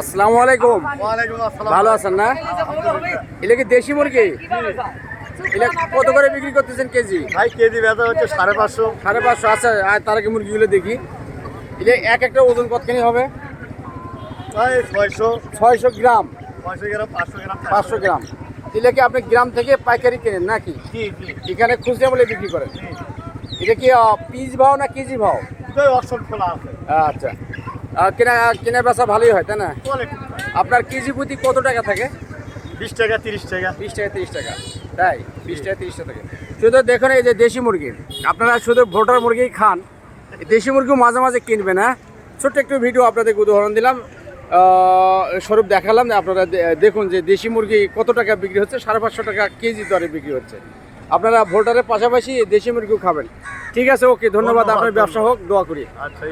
আসসালামু আলাইকুম। ভালো আছেন না? এটা কি দেশি মুরগি? এটা কত করে বিক্রি করতেছেন কেজি? ভাই কেজি বেচা হচ্ছে সাড়ে পাঁচশো। সাড়ে পাঁচশো। আচ্ছা আর তার আগে মুরগিগুলো দেখি। এটা এক একটা ওজন কতখানি হবে? ছয়শো। ছয়শো গ্রাম। ছয়শো গ্রাম পাঁচশো গ্রাম পাঁচশো গ্রাম। এটা কি আপনি গ্রাম থেকে পাইকারি কেনেন নাকি? এখানে খুচরা বলে বিক্রি করেন। এটা কি পিস ভাও না কেজি ভাও? দুটোই অপশন খোলা আছে। আচ্ছা। কেনা কেনা বেচা ভালোই হয় তাই না? আপনার কেজি প্রতি কত টাকা থাকে? বিশ টাকা তিরিশ টাকা। বিশ টাকা তিরিশ টাকা। তাই? বিশ টাকা তিরিশ টাকা শুধু দেখুন এই যে দেশি মুরগি। আপনারা শুধু ভোটার মুরগি খান। দেশি মুরগিও মাঝে মাঝে কিনবে না ছোট্ট একটু ভিডিও আপনাদের উদাহরণ দিলাম। স্বরূপ দেখালাম যে আপনারা দেখুন যে দেশি মুরগি কত টাকা বিক্রি হচ্ছে? সাড়ে পাঁচশো টাকা কেজি দরে বিক্রি হচ্ছে। আপনারা ভোটারের পাশাপাশি দেশি মুরগিও খাবেন। ঠিক আছে ওকে ধন্যবাদ আপনার ব্যবসা হোক দোয়া করি। আচ্ছা